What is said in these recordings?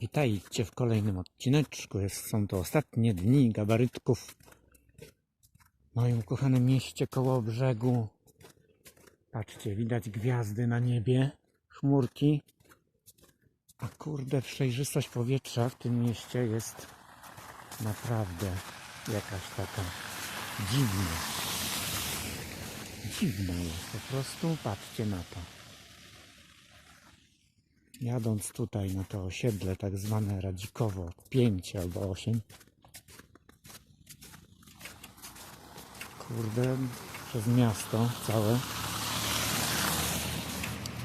Witajcie w kolejnym odcineczku. Jest, są to ostatnie dni gabarytków w moim ukochanym mieście koło brzegu. Patrzcie, widać gwiazdy na niebie, chmurki. A kurde, przejrzystość powietrza w tym mieście jest naprawdę jakaś taka dziwna. Dziwna jest po prostu. Patrzcie na to. Jadąc tutaj na to osiedle, tak zwane Radzikowo 5 albo 8, kurde, przez miasto całe,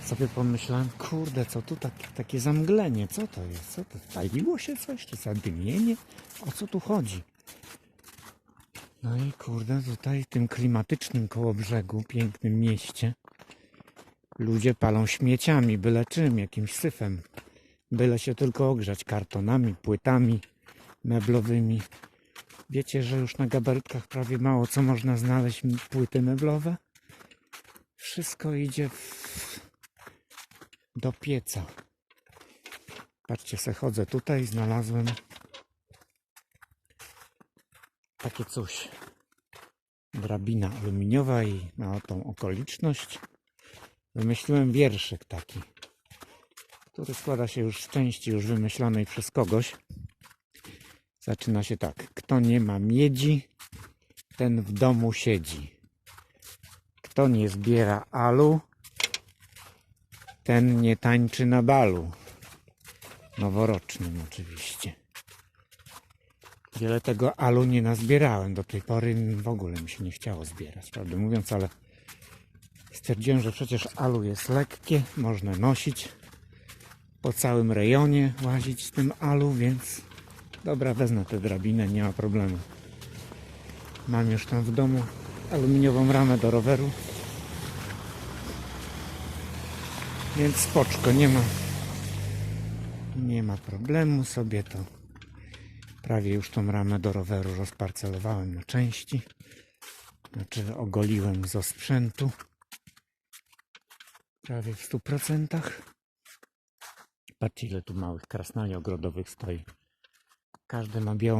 sobie pomyślałem, kurde, co tu tak, takie zamglenie, co to jest, co to, paliło się coś, czy zadymienie, o co tu chodzi? No i kurde, tutaj w tym klimatycznym koło brzegu, pięknym mieście, Ludzie palą śmieciami, byle czym, jakimś syfem. Byle się tylko ogrzać kartonami, płytami meblowymi. Wiecie, że już na gabarytkach prawie mało co można znaleźć płyty meblowe? Wszystko idzie w... do pieca. Patrzcie, se chodzę tutaj znalazłem takie coś. Drabina aluminiowa i na tą okoliczność wymyśliłem wierszyk taki, który składa się już z części już wymyślonej przez kogoś. Zaczyna się tak. Kto nie ma miedzi, ten w domu siedzi. Kto nie zbiera alu, ten nie tańczy na balu. Noworocznym oczywiście. Wiele tego alu nie nazbierałem. Do tej pory w ogóle mi się nie chciało zbierać, prawdę mówiąc, ale Stwierdziłem, że przecież alu jest lekkie, można nosić po całym rejonie, łazić z tym alu, więc dobra, wezmę tę drabinę, nie ma problemu. Mam już tam w domu aluminiową ramę do roweru, więc spoczko, nie ma. Nie ma problemu, sobie to prawie już tą ramę do roweru rozparcelowałem na części, znaczy ogoliłem z osprzętu prawie w 100%. Patrzcie ile tu małych krasnali ogrodowych stoi. Każdy ma białą